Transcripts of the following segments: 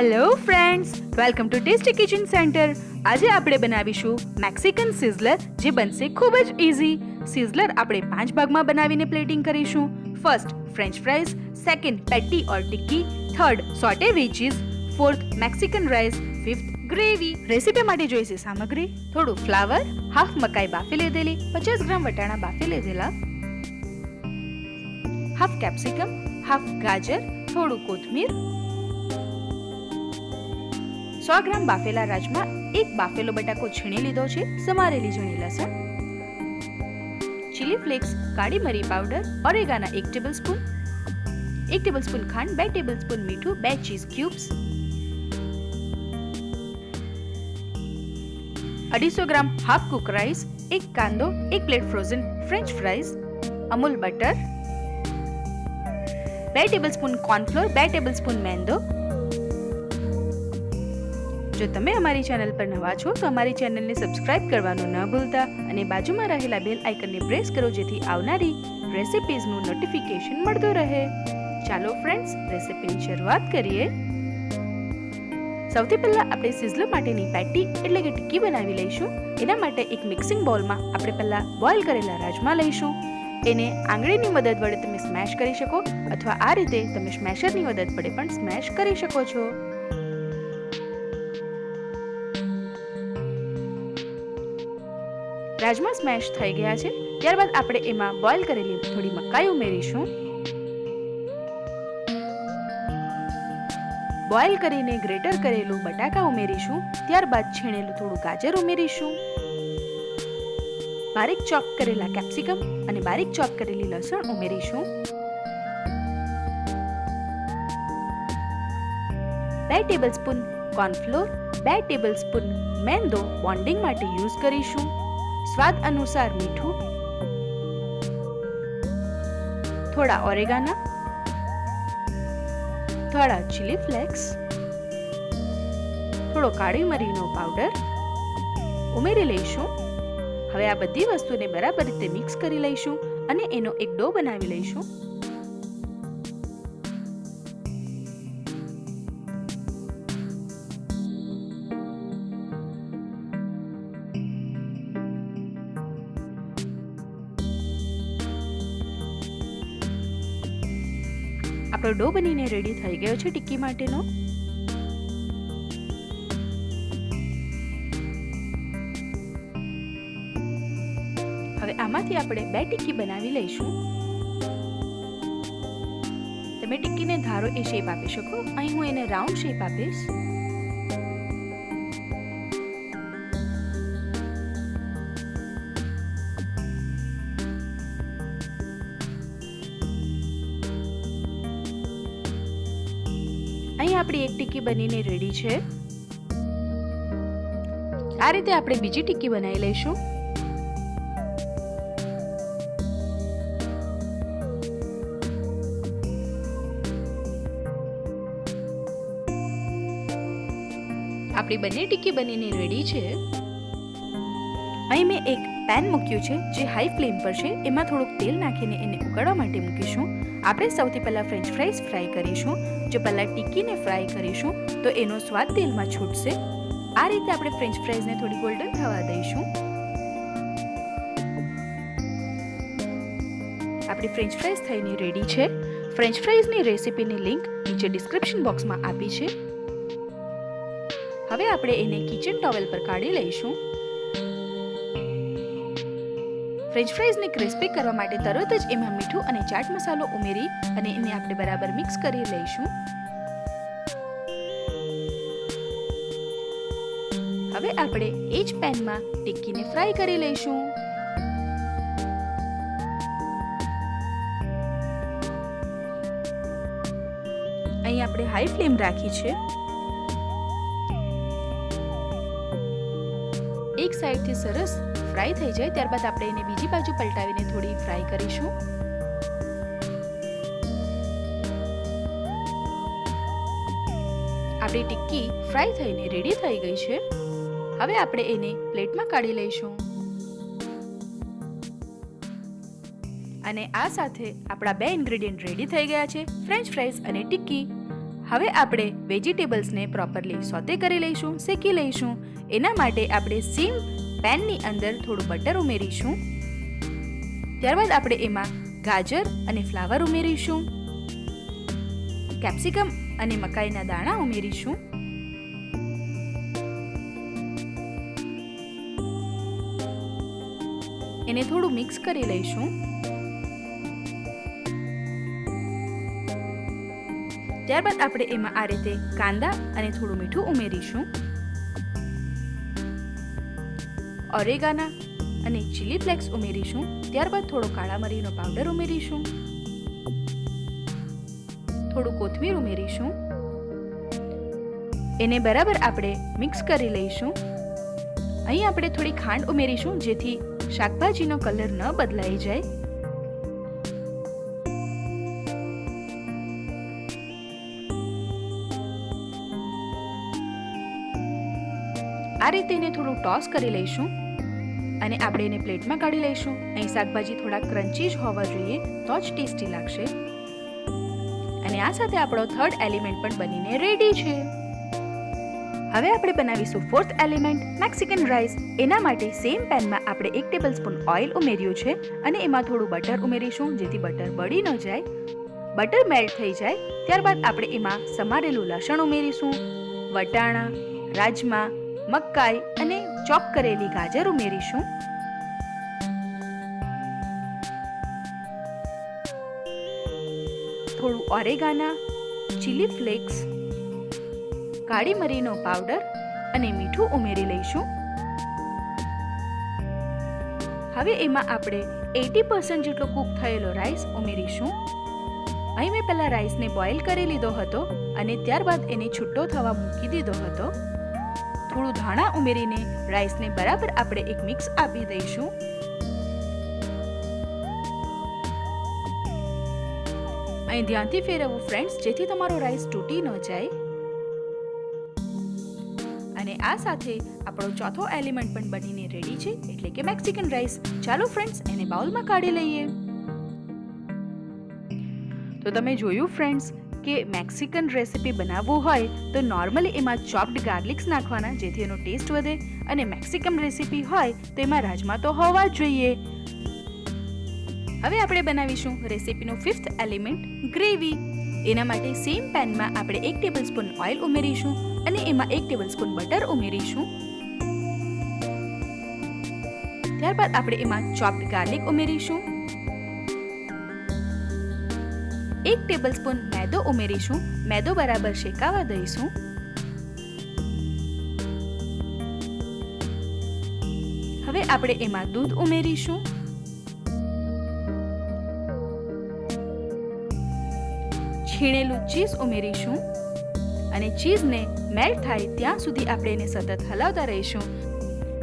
Hello friends welcome to tasty kitchen centre આજે આપણે બનાવીશું મેક્સિકન સિઝલર જે બનશે ખૂબ જ ઇઝી સિઝલર આપણે પાંચ ભાગમાં બનાવીને પ્લેટિંગ કરીશું. First french fries second patty or tikki. Third sauté veggies fourth Mexican rice fifth gravy recipe માટે જોઈશે સામગ્રી. થોડું ફ્લાવર હાફ મકાઈ બાફી લીધેલી, પચાસ ગ્રામ વટાણા બાફી લીધેલા. હાફ કેપ્સિકમ હાફ ગાજર, થોડું કોથમીર સો ગ્રામ બાફેલા રાજમાં, એક બાફેલો બટાકો છીણી લીધો છે, સમારેલી ઝીણી લસણ ચીલી ફ્લેક્સ કાળી મરી પાવડર ઓરેગાના એક ટેબલ સ્પૂન એક ટેબલ સ્પૂન ખાંડ, બે ટેબલ સ્પૂન મીઠું, બે ચીઝ ક્યુબ્સ અઢીસો ગ્રામ હાફ કુક રાઈસ એક કાંદો, એક plate frozen french fries Amul butter બે ટેબલ સ્પૂન કોર્નફ્લોર બે ટેબલ સ્પૂન મેંદો જો તમે અમારી ચેનલ પર નવા છો, તો અમારી ચેનલને સબસ્ક્રાઇબ કરવાનું ન ભૂલતા અને બાજુમાં રહેલા બેલ આઇકનને પ્રેસ કરો જેથી આવનારી રેસિપીઝનું નોટિફિકેશન મળતું રહે. ચાલો ફ્રેન્ડ્સ રેસિપીની શરૂઆત કરીએ. સૌથી પહેલાં આપણે સિઝલર માટેની પેટી એટલે કે ટિક્કી બનાવી લઈશું. એના માટે એક મિક્સિંગ બોલમાં આપણે પહેલાં બોઇલ કરેલા રાજમા લઈશું. એને આંગળીની મદદ વડે તમે સ્મેશ કરી શકો, અથવા આ રીતે તમે સ્મેશરની મદદ વડે પણ સ્મેશ કરી શકો છો. રાજમા સ્મેશ થઈ ગયા છે. ત્યારબાદ આપણે એમાં બોઇલ કરેલી થોડી મકાઈ ઉમેરીશું. બોઇલ કરીને ગ્રેટર કરેલું બટાકા ઉમેરીશું. ત્યારબાદ છીણેલું થોડું ગાજર ઉમેરીશું. બારીક ચોપ કરેલા કેપ્સિકમ અને બારીક ચોપ કરેલી લસણ ઉમેરીશું. બે ટેબલ સ્પૂન કોર્નફ્લોર બે ટેબલ સ્પૂન મેંદો બોન્ડિંગ માટે યુઝ કરીશું. સ્વાદ અનુસાર મીઠું, થોડા ઓરેગાના, થોડા ચીલી ફ્લેક્સ થોડો કાળી મરીનો પાવડર ઉમેરી લઈશું. હવે આ બધી વસ્તુને બરાબર રીતે મિક્સ કરી લઈશું અને એનો એક ડો બનાવી લઈશું. આપણો ડો બનીને રેડી થઈ ગયો છે ટિક્કી માટેનો. હવે આમાંથી આપણે બે ટિક્કી બનાવી લઈશું. તમે ટિક્કીને ધારો એ શેપ આપી શકો. અહીં હું એને રાઉન્ડ શેપ આપીશ. આપણી એક ટિક્કી બનીને રેડી છે. આ રીતે આપણે બીજી ટિક્કી બનાવી લઈશું. આપણી બંને ટિક્કી બનીને રેડી છે. અહીં મેં એક પેન મૂક્યું છે, જે હાઈ ફ્લેમ પર છે. એમાં થોડુંક તેલ નાખીને એને ઉકાળવા માટે મૂકીશું. આપણે સૌથી પહેલાં ફ્રેન્ચ ફ્રાઈઝ ફ્રાય કરીશું. જો પહેલાં ટિક્કીને ફ્રાય કરીશું, તો એનો સ્વાદ તેલમાં છૂટશે. આ રીતે આપણે ફ્રેન્ચ ફ્રાઈઝને થોડી ગોલ્ડન થવા દઈશું. આપણી ફ્રેન્ચ ફ્રાઈઝ થઈને રેડી છે. ફ્રેન્ચ ફ્રાઈઝની રેસીપીની લિંક નીચે ડિસ્ક્રિપ્શન બોક્સમાં આપી છે. હવે આપણે એને કિચન ટોવેલ પર કાઢી લઈશું. ફ્રેન્ચ ફ્રાઈઝને ક્રિસ્પી કરવા માટે તરત જ એમાં મીઠું અને ચાટ મસાલો ઉમેરી અને એને આપણે બરાબર મિક્સ કરી લઈશું. હવે આપણે એ જ પેનમાં ટિક્કીને ફ્રાય કરી લઈશું. અહીં આપણે હાઈ ફ્લેમ રાખી છે. એક સાઈડથી સરસ ફ્રાય થઈ જાય, ત્યારબાદ આપણે એને બીજી બાજુ પલટાવીને થોડી ફ્રાય કરીશું. આપણી ટિક્કી ફ્રાય થઈને રેડી થઈ ગઈ છે. હવે આપણે એને પ્લેટમાં કાઢી લઈશું. અને આ સાથે આપણા બે ઇન્ગ્રેડિયન્ટ રેડી થઈ ગયા છે, ફ્રેન્ચ ફ્રાઈઝ અને ટિક્કી. હવે આપણે વેજીટેબલ્સને પ્રોપરલી સોતે કરી લઈશું, શેકી લઈશું એના માટે આપણે સીમ પેનની અંદર થોડું બટર ઉમેરીશું. ત્યારબાદ આપણે એમાં ગાજર અને ફ્લાવર ઉમેરીશું. કેપ્સિકમ અને મકાઈના દાણા ઉમેરીશું. એને થોડું મિક્સ કરી લઈશું. ત્યારબાદ આપણે એમાં આ રીતે કાંદા અને થોડું મીઠું ઉમેરીશું. ઓરેગાના અને ચીલી ફ્લેક્સ ઉમેરીશું. ત્યારબાદ થોડો કાળા મરીનો પાવડર ઉમેરીશું. થોડું કોથમીર ઉમેરીશું. એને બરાબર આપણે મિક્સ કરી લઈશું. અહીં આપણે થોડી ખાંડ ઉમેરીશું જેથી શાકભાજીનો કલર ન બદલાઈ જાય. આ રીતે એને થોડું ટોસ કરી લઈશું. અને આપણે એને પ્લેટમાં કાઢી લઈશું. અહીં શાકભાજી થોડા ક્રન્ચી જ હોવા જોઈએ, તો જ ટેસ્ટી લાગશે. અને આ સાથે આપણો થર્ડ એલિમેન્ટ પણ બનીને રેડી છે. હવે આપણે બનાવીશું ફોર્થ એલિમેન્ટ મેક્સિકન રાઈસ એના માટે સેમ પેનમાં આપણે એક ટેબલ સ્પૂન ઓઇલ ઉમેર્યું છે અને એમાં થોડું બટર ઉમેરીશું, જેથી બટર બળી ન જાય. બટર મેલ્ટ થઈ જાય. ત્યારબાદ આપણે એમાં સમારેલું લસણ ઉમેરીશું. વટાણા, રાજમા મકાઈ અને ચોપ કરેલી ગાજર ઉમેરીશું. થોડું ઓરેગાના ચીલી ફ્લેક્સ કાળી મરીનો પાવડર અને મીઠું ઉમેરી લઈશું. હવે એમાં આપણે એટી પર્સન્ટ જેટલો કૂક થયેલો રાઈસ ઉમેરીશું. અહીં મેં પહેલાં રાઈસને બોઇલ કરી લીધો હતો અને ત્યારબાદ એને છૂટો થવા મૂકી દીધો હતો. થોડું ધાણા ઉમેરીને રાઈસને બરાબર આપણે એક મિક્સ આપી દઈશું. અહીં ધ્યાનથી ફેરવવું ફ્રેન્ડ્સ, જેથી તમારો રાઈસ તૂટી ન જાય. અને આ સાથે આપણો ચોથો એલિમેન્ટ પણ બનીને રેડી છે, એટલે કે મેક્સિકન રાઈસ. ચાલો ફ્રેન્ડ્સ, એને બાઉલમાં કાઢી લઈએ. તો તમે જોયું ફ્રેન્ડ્સ કે મેક્સિકન રેસિપી બનાવવું હોય તો નોર્મલી એમાં ચોપ્ડ ગાર્લિક્સ નાખવાના, જેથી એનો ટેસ્ટ વધે. અને મેક્સિકન રેસિપી હોય તો એમાં રાજમા તો હોવા જ જોઈએ. હવે આપણે બનાવીશું રેસીપીનું ફિફ્થ એલિમેન્ટ ગ્રેવી એના માટે સેમ પેનમાં આપણે એક ટેબલ સ્પૂન ઓઇલ ઉમેરીશું અને એમાં એક ટેબલ સ્પૂન બટર ઉમેરીશું. ત્યારબાદ આપણે એમાં ચોપ્ડ ગાર્લિક ઉમેરીશું. એક ટેબલ સ્પૂન મેદો ઉમેરીશું. મેદો બરાબર શેકાવા દઈશું. હવે આપણે એમાં દૂધ ઉમેરીશું. છીણેલું ચીઝ ઉમેરીશું. અને ચીઝને મેલ્ટ થાય ત્યાં સુધી આપણે એને સતત હલાવતા રહીશું.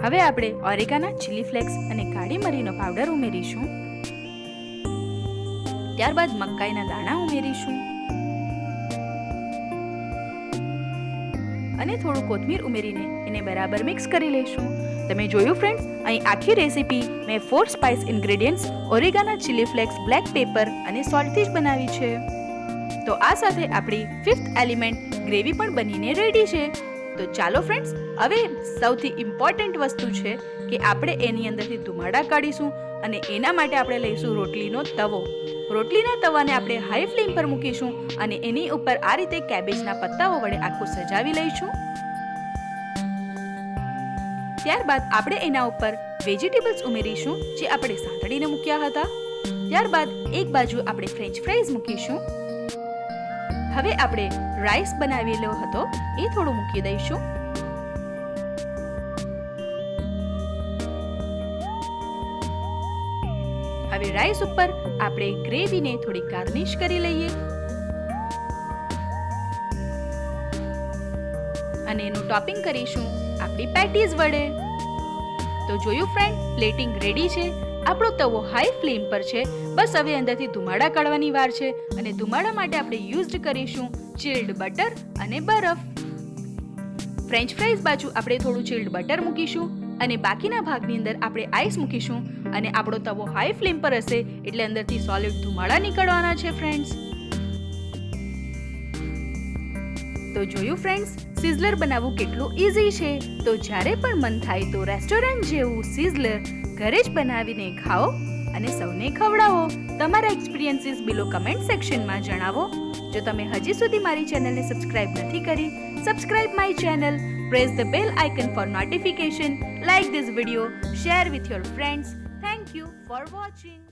હવે આપણે ઓરેગાના ચીલી ફ્લેક્સ અને કાળી મરીનો પાવડર ઉમેરીશું. ત્યારબાદ મકાઈના દાણા ઉમેરીશું. અને થોડું કોથમીર ઉમેરીને એને બરાબર મિક્સ કરી લઈશું. તમે જોયું ફ્રેન્ડ્સ અહીં આખી રેસીપી મેં four spice ingredients oregano chilli flakes black pepper અને સોલ્ટથી જ બનાવી છે. તો આ સાથે આપણી ફિફ્થ એલિમેન્ટ ગ્રેવી પણ બનીને રેડી છે. તો ચાલો ફ્રેન્ડ્સ હવે સૌથી ઇમ્પોર્ટન્ટ વસ્તુ છે કે આપણે એની અંદરથી ધુમાડા કાઢીશું. અને એના માટે આપણે લઈશું રોટલીનો તવો. રોટલીના તવાને આપણે હાઈ ફ્લેમ પર મૂકીશું અને એની ઉપર આ રીતે કેબેજના પત્તાઓ વડે આખું સજાવી લઈશું. ત્યારબાદ આપણે એના ઉપર વેજીટેબલ્સ ઉમેરીશું જે આપણે સાંતળીને મૂક્યા હતા. ત્યારબાદ એક બાજુ આપણે ફ્રેન્ચ ફ્રાઈઝ મૂકીશું. હવે આપણે રાઈસ બનાવેલો હતો એ થોડું મૂકી દઈશું. હવે રાઈસ ઉપર આપણે ગ્રેવીને થોડી ગાર્નિશ કરી લઈએ. અને એનું ટોપિંગ કરીશું આપણી પેટીઝ વડે. તો જોયું ફ્રેન્ડ પ્લેટિંગ રેડી છે. આપણો તવો હાઈ ફ્લેમ પર છે. બસ હવે અંદરથી ધુમાડા કાઢવાની વાર છે અને ધુમાડા માટે આપણે યુઝડ કરીશું ચિલ્ડ બટર અને બરફ. ફ્રેન્ચ ફ્રાઈઝ બાજુ આપણે થોડું ચિલ્ડ બટર મૂકીશું. અને બાકીના ભાગની અંદર આપણે આઈસ મૂકીશું અને આપણો તવો હાઈ ફ્લેમ પર હશે એટલે અંદરથી સોલિડ ધુમાડા નીકળવાના છે ફ્રેન્ડ્સ તો જોયું ફ્રેન્ડ્સ સિઝલર બનાવવું કેટલું ઇઝી છે? તો જ્યારે પણ મન થાય તો રેસ્ટોરન્ટ જેવું સિઝલર ઘરે જ બનાવીને ખાઓ અને સૌને ખવડાવો. તમારા એક્સપિરિયન્સીસ બિલો કમેન્ટ સેક્શનમાં જણાવો. જો તમે હજી સુધી મારી ચેનલને સબસ્ક્રાઇબ નથી કરી subscribe my channel Press the bell icon for notification, like this video, share with your friends. Thank you for watching.